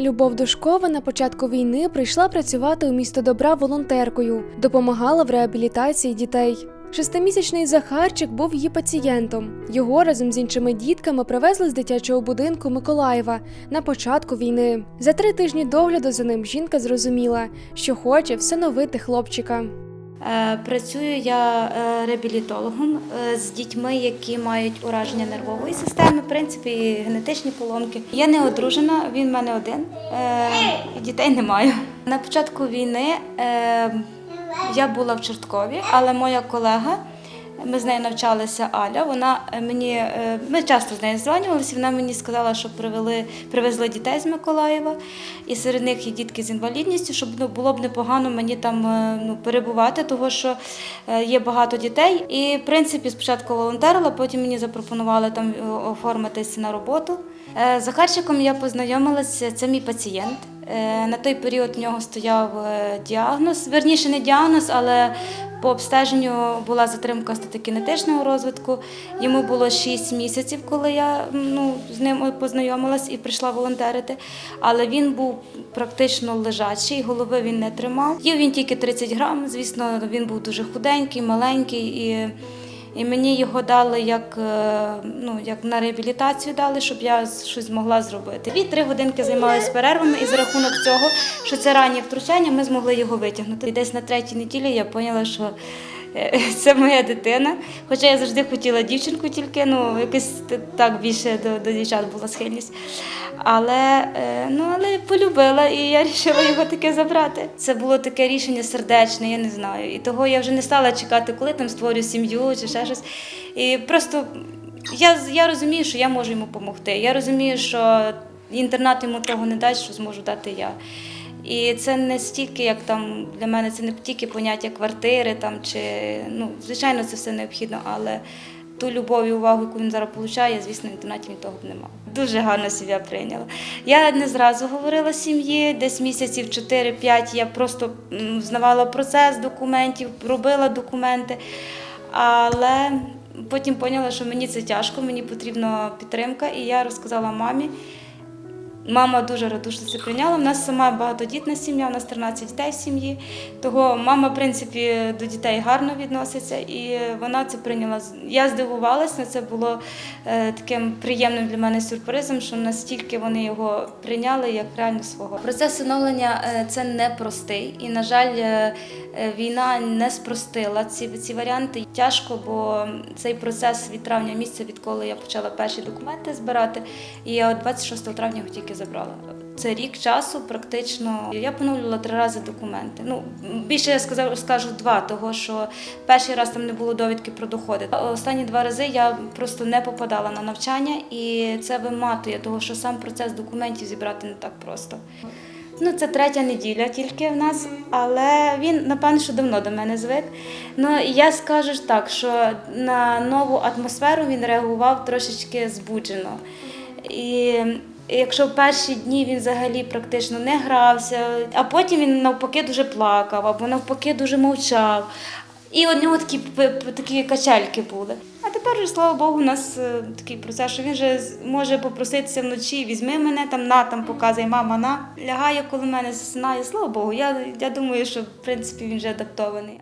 Любов Душкова на початку війни прийшла працювати у місто добра волонтеркою, допомагала в реабілітації дітей. Шестимісячний Захарчик був її пацієнтом. Його разом з іншими дітками привезли з дитячого будинку Миколаєва на початку війни. За три тижні догляду за ним жінка зрозуміла, що хоче всиновити хлопчика. Е, Працюю я е, реабілітологом е, з дітьми, які мають ураження нервової системи, в принципі, генетичні поломки. Я не одружена, він в мене один, дітей немає. На початку війни я була в Чорткові, але моя колега. Ми з нею навчалися Аля. Вона е, мені е, ми часто з нею званювалися. Вона мені сказала, що привели привезли дітей з Миколаєва, і серед них є дітки з інвалідністю, щоб ну, було б непогано мені там е, ну, перебувати, тому що є багато дітей. І в принципі спочатку волонтерила, потім мені запропонували там оформитися на роботу. З Захарчиком я познайомилася. Це мій пацієнт. На той період в нього стояв діагноз, верніше не діагноз, але по обстеженню була затримка статокінетичного розвитку. Йому було 6 місяців, коли я ну, з ним познайомилась і прийшла волонтерити. Але він був практично лежачий, голови він не тримав. Їв він тільки 30 грам. Звісно, він був дуже худенький, маленький. І, і мені його дали як, е, ну, як на реабілітацію дали, щоб я щось змогла зробити. Дві три годинки займалися перервами, і за рахунок цього, що це раннє втручання, ми змогли його витягнути. І десь на третій неділі я поняла, що це моя дитина. Хоча я завжди хотіла дівчинку, тільки ну якось так більше до, до дівчат була схильність. Але, е, ну, але полюбила і я вирішила його таке забрати. Це було таке рішення сердечне, я не знаю. І того я вже не стала чекати, коли там створю сім'ю чи ще щось. І просто я, я розумію, що я можу йому допомогти. Я розумію, що інтернат йому того не дасть, що зможу дати я. І це не стільки, як там для мене це не тільки поняття квартири там чи ну звичайно це все необхідно, але ту любов і увагу, яку він зараз отримує, звісно, в інтернаті того б не мав. Дуже гарно себе прийняла. Я не зразу говорила сім'ї, десь місяців 4-5 я просто знавала процес документів, робила документи, але потім поняла, що мені це тяжко, мені потрібна підтримка, і я розказала мамі. Мама дуже радушно це прийняла. У нас сама багатодітна сім'я, у нас 13 дітей в сім'ї. Того мама, в принципі, до дітей гарно відноситься, і вона це прийняла. Я здивувалася, це було е, таким приємним для мене сюрпризом, що настільки вони його прийняли як реально свого. Процес оновлення е, це непростий, і, на жаль, е, війна не спростила ці, ці варіанти. Тяжко, бо цей процес від травня місяця, відколи я почала перші документи збирати, і я от 26 травня тільки забрала. Це рік часу, практично. Я поновлювала три рази документи. Ну більше я сказав, скажу два, того що перший раз там не було довідки про доходи. Останні два рази я просто не попадала на навчання, і це виматує, того що сам процес документів зібрати не так просто. Ну, це третя неділя тільки в нас, але він, напевно, що давно до мене звик. Ну, я скажу ж так, що на нову атмосферу він реагував трошечки збуджено. І якщо в перші дні він взагалі практично не грався, а потім він навпаки дуже плакав, або навпаки дуже мовчав. І у нього такі, такі качельки були. А тепер, слава Богу, у нас е, такий процес, що він вже може попроситися вночі, візьми мене там, на там показує, мама на. Лягає коло мене, засинає. Слава Богу, я, я думаю, що в принципі він вже адаптований.